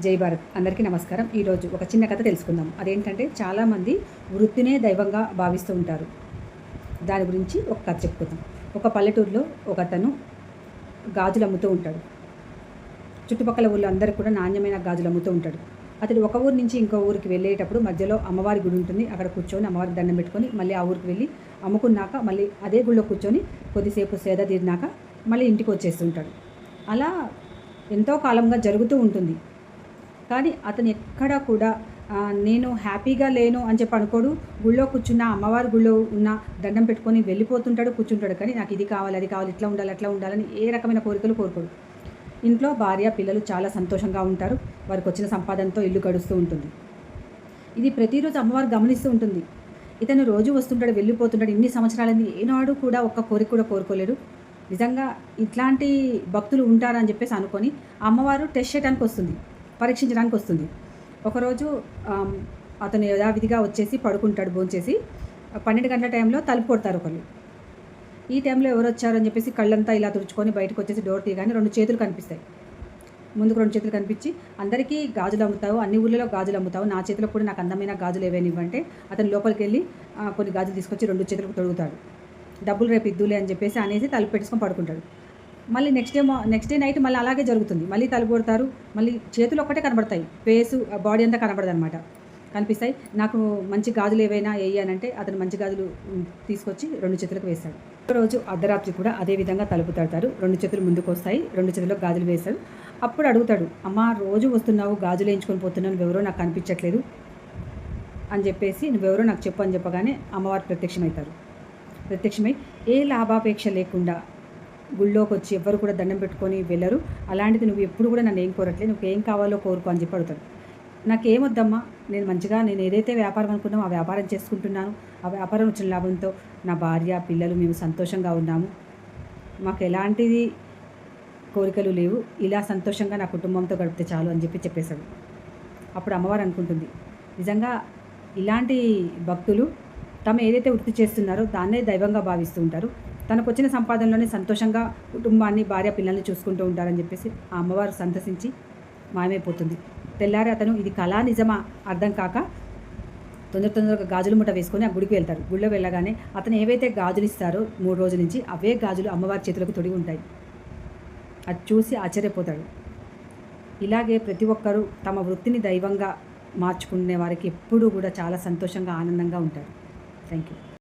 జై భారత్. అందరికీ నమస్కారం. ఈరోజు ఒక చిన్న కథ తెలుసుకుందాం. అదేంటంటే చాలామంది వృత్తినే దైవంగా భావిస్తూ ఉంటారు. దాని గురించి ఒక కథ చెప్పుకుందాం. ఒక పల్లెటూరులో ఒక అతను గాజులు అమ్ముతూ ఉంటాడు. చుట్టుపక్కల ఊళ్ళో అందరూ కూడా నాణ్యమైన గాజులు అమ్ముతూ ఉంటాడు. అతడు ఒక ఊరు నుంచి ఇంకో ఊరికి వెళ్ళేటప్పుడు మధ్యలో అమ్మవారి గుడి ఉంటుంది. అక్కడ కూర్చొని అమ్మవారికి దండం పెట్టుకొని మళ్ళీ ఆ ఊరికి వెళ్ళి అమ్ముకున్నాక మళ్ళీ అదే గుడిలో కూర్చొని కొద్దిసేపు సేద తీరినాక మళ్ళీ ఇంటికి వచ్చేస్తుంటాడు. అలా ఎంతో కాలంగా జరుగుతూ ఉంటుంది. కానీ అతను ఎక్కడా కూడా నేను హ్యాపీగా లేను అని చెప్పి అనుకోడు. గుళ్ళో కూర్చున్న అమ్మవారి గుళ్ళో ఉన్న దండం పెట్టుకొని వెళ్ళిపోతుంటాడు కూర్చుంటాడు. కానీ నాకు ఇది కావాలి అది కావాలి ఇట్లా ఉండాలి అట్లా ఉండాలని ఏ రకమైన కోరికలు కోరుకోడు. ఇంట్లో భార్య పిల్లలు చాలా సంతోషంగా ఉంటారు. వారికి వచ్చిన సంపాదనతో ఇల్లు గడుస్తూ ఉంటుంది. ఇది ప్రతిరోజు అమ్మవారు గమనిస్తూ ఉంటుంది. ఇతను రోజు వస్తుంటాడు వెళ్ళిపోతుంటాడు. ఇన్ని సంవత్సరాలైంది ఏనాడు కూడా ఒక్క కోరిక కూడా కోరుకోలేడు. నిజంగా ఇట్లాంటి భక్తులు ఉంటారని చెప్పేసి అనుకొని అమ్మవారు టెస్ట్ చేయడానికి వస్తుంది. పరీక్షించడానికి వస్తుంది. ఒకరోజు అతను యథావిధిగా వచ్చేసి పడుకుంటాడు భోంచేసి. పన్నెండు గంటల టైంలో తలుపు కొడతారు ఒకళ్ళు. ఈ టైంలో ఎవరు వచ్చారని చెప్పేసి కళ్ళంతా ఇలా తుడుచుకొని బయటకు వచ్చేసి డోర్ తీయగానే రెండు చేతులు కనిపిస్తాయి. ముందుకు రెండు చేతులు కనిపించి అందరికీ గాజులు అమ్ముతావు అన్ని ఊళ్ళలో గాజులు అమ్ముతావు నా చేతిలో కూడా నాకు అందమైన గాజులు ఏవేనివ్వంటే అతను లోపలికి వెళ్ళి కొన్ని గాజులు తీసుకొచ్చి రెండు చేతులకు తొడుగుతాడు. డబ్బులు రేపు ఇద్దులే అని చెప్పేసి అనేసి తలుపు పెట్టుకొని పడుకుంటాడు. మళ్ళీ next day next day night మళ్ళీ అలాగే జరుగుతుంది. మళ్ళీ తలుపు మళ్ళీ చేతులు ఒక్కటే కనబడతాయి. ఫేస్ బాడీ అంతా కనబడదు అనమాట కనిపిస్తాయి. నాకు మంచి గాజులు ఏవైనా వేయానంటే అతను మంచి గాజులు తీసుకొచ్చి రెండు చేతులకు వేస్తాడు. ఒక రోజు అర్ధరాత్రి కూడా అదే విధంగా తలుపు తడతారు. రెండు చేతులు ముందుకు వస్తాయి రెండు చేతుల్లో గాజులు వేస్తాడు. అప్పుడు అడుగుతాడు అమ్మ రోజు వస్తున్నావు గాజులు వేయించుకొని పోతున్నావు ఎవరో నాకు కనిపించట్లేదు అని చెప్పేసి నువ్వెవరో నాకు చెప్పు అని చెప్పగానే అమ్మవారు ప్రత్యక్షమవుతారు. ప్రత్యక్షమై ఏ లాభాపేక్ష లేకుండా గుళ్ళోకి వచ్చి ఎవ్వరు కూడా దండం పెట్టుకొని వెళ్ళరు. అలాంటిది నువ్వు ఎప్పుడు కూడా నన్ను ఏం కోరట్లేదు. నువ్వు ఏం కావాలో కోరుకో అని చెప్పి అడుగుతాడు నాకేమొద్దమ్మా నేను మంచిగా నేను ఏదైతే వ్యాపారం అనుకున్నామో ఆ వ్యాపారం చేసుకుంటున్నాను. ఆ వ్యాపారం వచ్చిన లాభంతో నా భార్య పిల్లలు మేము సంతోషంగా ఉన్నాము. మాకు ఎలాంటిది కోరికలు లేవు. ఇలా సంతోషంగా నా కుటుంబంతో గడిపితే చాలు అని చెప్పి చెప్పేశాడు. అప్పుడు అమ్మవారు అనుకుంటుంది నిజంగా ఇలాంటి భక్తులు తమ ఏదైతే వృత్తి చేస్తున్నారో దాన్నే దైవంగా భావిస్తూ ఉంటారు. తనకు వచ్చిన సంపాదనలోనే సంతోషంగా కుటుంబాన్ని భార్య పిల్లల్ని చూసుకుంటూ ఉంటారని చెప్పేసి ఆ అమ్మవారు సంతసించి మాయమైపోతుంది. తెల్లారి అతను ఇది కళా నిజమా? అర్థం కాక? తొందర తొందరగా గాజులు ముట్ట వేసుకొని ఆ గుడికి వెళ్తారు. గుడిలో వెళ్ళగానే అతను ఏవైతే గాజులు ఇస్తారో మూడు రోజుల నుంచి అవే గాజులు అమ్మవారి చేతులకు తొడిగి ఉంటాయి. అది చూసి ఆశ్చర్యపోతాడు. ఇలాగే ప్రతి ఒక్కరూ తమ వృత్తిని దైవంగా మార్చుకునే వారికి ఎప్పుడూ కూడా చాలా సంతోషంగా ఆనందంగా ఉంటారు. Thank you